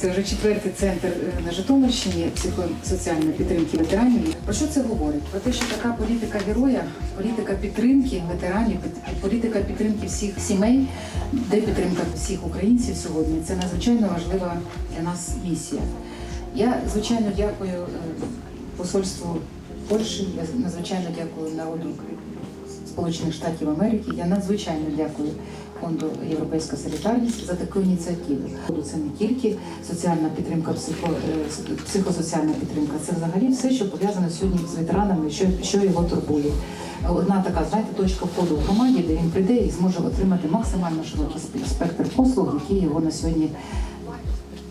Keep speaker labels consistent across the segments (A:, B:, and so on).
A: Це вже четвертий центр е, на Житомирщині психосоціальної підтримки ветеранів. Про що це говорить? Про те, що така політика героя, політика підтримки ветеранів, політика підтримки всіх сімей, де підтримка всіх українців сьогодні. Це надзвичайно важлива для нас місія. Я звичайно дякую е, посольству Польщі. Я надзвичайно дякую народу Сполучених Штатів Америки. Я надзвичайно дякую фонду Європейська солідарність за таку ініціативу. Це не тільки соціальна підтримка, психо, е, психосоціальна підтримка, це взагалі все, що пов'язане сьогодні з ветеранами, що, що його турбує. Одна така, знаєте, точка входу в громаді, де він прийде і зможе отримати максимально широкий спе- спектр послуг, які його на сьогодні,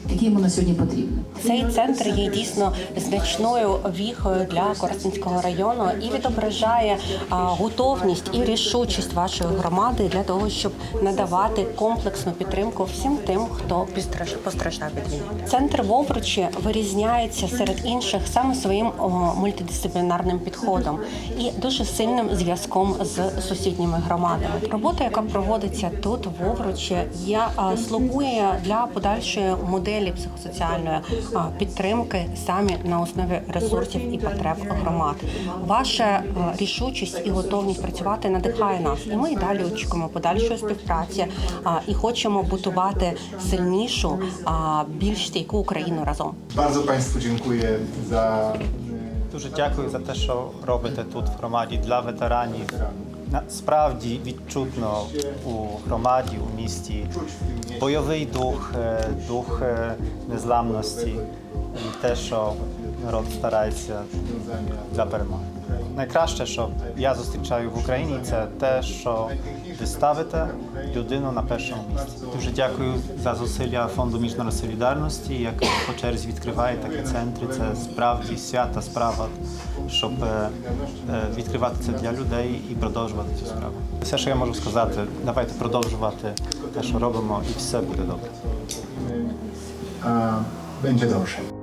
A: які йому на сьогодні потрібні.
B: Цей центр є дійсно значною віхою для Коростенського району і відображає готовність і рішучість вашої громади для того, щоб надавати комплексну підтримку всім тим, хто постраждав від війни. Центр в Овручі вирізняється серед інших саме своїм мультидисциплінарним підходом і дуже сильним зв'язком з сусідніми громадами. Робота, яка проводиться тут в Овручі, є слугує для подальшої моделі психосоціальної підтримки самі на основі ресурсів і потреб громад. Ваша е, рішучість і готовність працювати надихає нас, і ми і далі очікуємо подальшої співпраці і хочемо будувати сильнішу, а, більш стійку Україну разом.
C: Bardzo Państwu dziękuję za
D: Дуже дякую за те, що робите тут в громаді для ветеранів. На- Справді відчутно у громаді, у місті бойовий дух, е, дух е, незламності і те, що народ старається для перемоги. Найкраще, що я зустрічаю в Україні, це те, що ви ставите людину на першому місці. Дуже дякую за зусилля фонду міжнародної солідарності, який по черзі відкриває такі центри. Це справді свята справа, щоб е, відкривати це для людей і продовжувати цю справу. Все, що я можу сказати, давайте продовжувати те, що робимо, і все буде добре.
C: będzie dobrze.